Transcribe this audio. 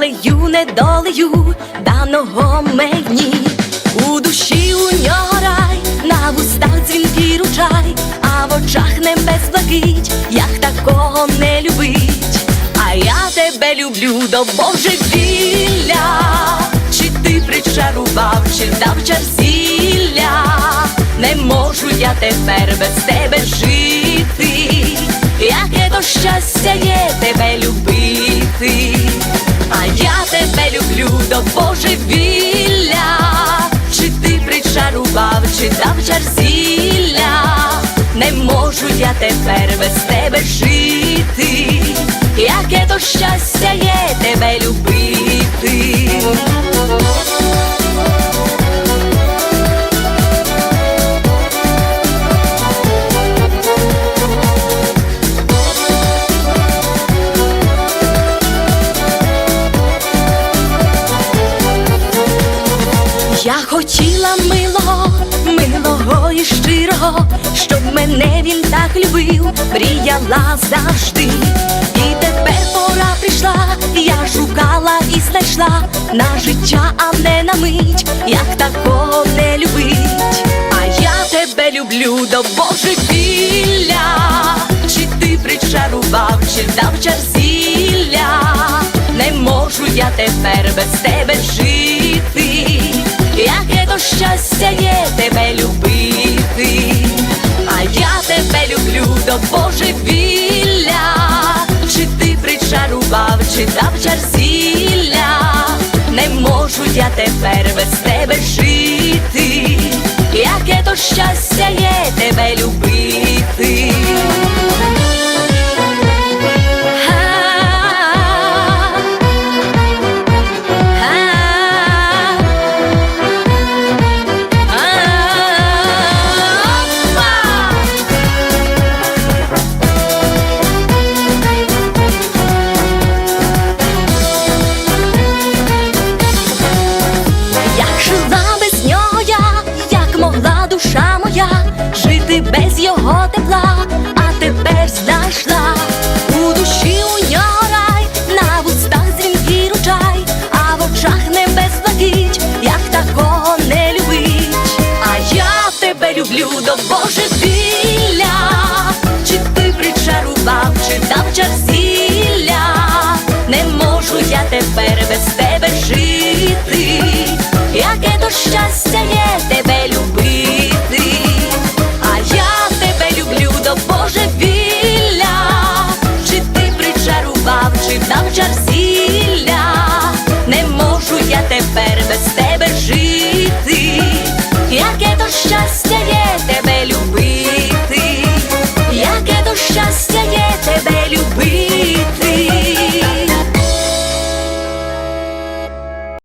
недолею даного мені. У душі у нього рай, на вустах дзвінкий ручай, а в очах небес блакить, як такого не любить. А я тебе люблю до божевілля, чи ти причарував, чи дав чар зілля, не можу я тепер без тебе жити, яке то щастя є тебе любити, божевілля, чи ти причарував, чи дав чар зілля, не можу я тепер без тебе жити, яке то щастя є Я хотіла милого, милого і щирого, щоб мене він так любив, мріяла завжди. І тепер пора прийшла, я шукала і знайшла на життя, а не на мить, як такого не любить. А я тебе люблю до божевілля, чи ти причарував, чи дав чар зілля, не можу я тепер без тебе жити, щастя є тебе любити, а я тебе люблю до божевілля, чи ти причарував, чи дав чар зілля, не можу я тепер без тебе жити, тебе Боже до божевілля, чи ти причарував, чи дав чар зілля, не можу я тепер без тебе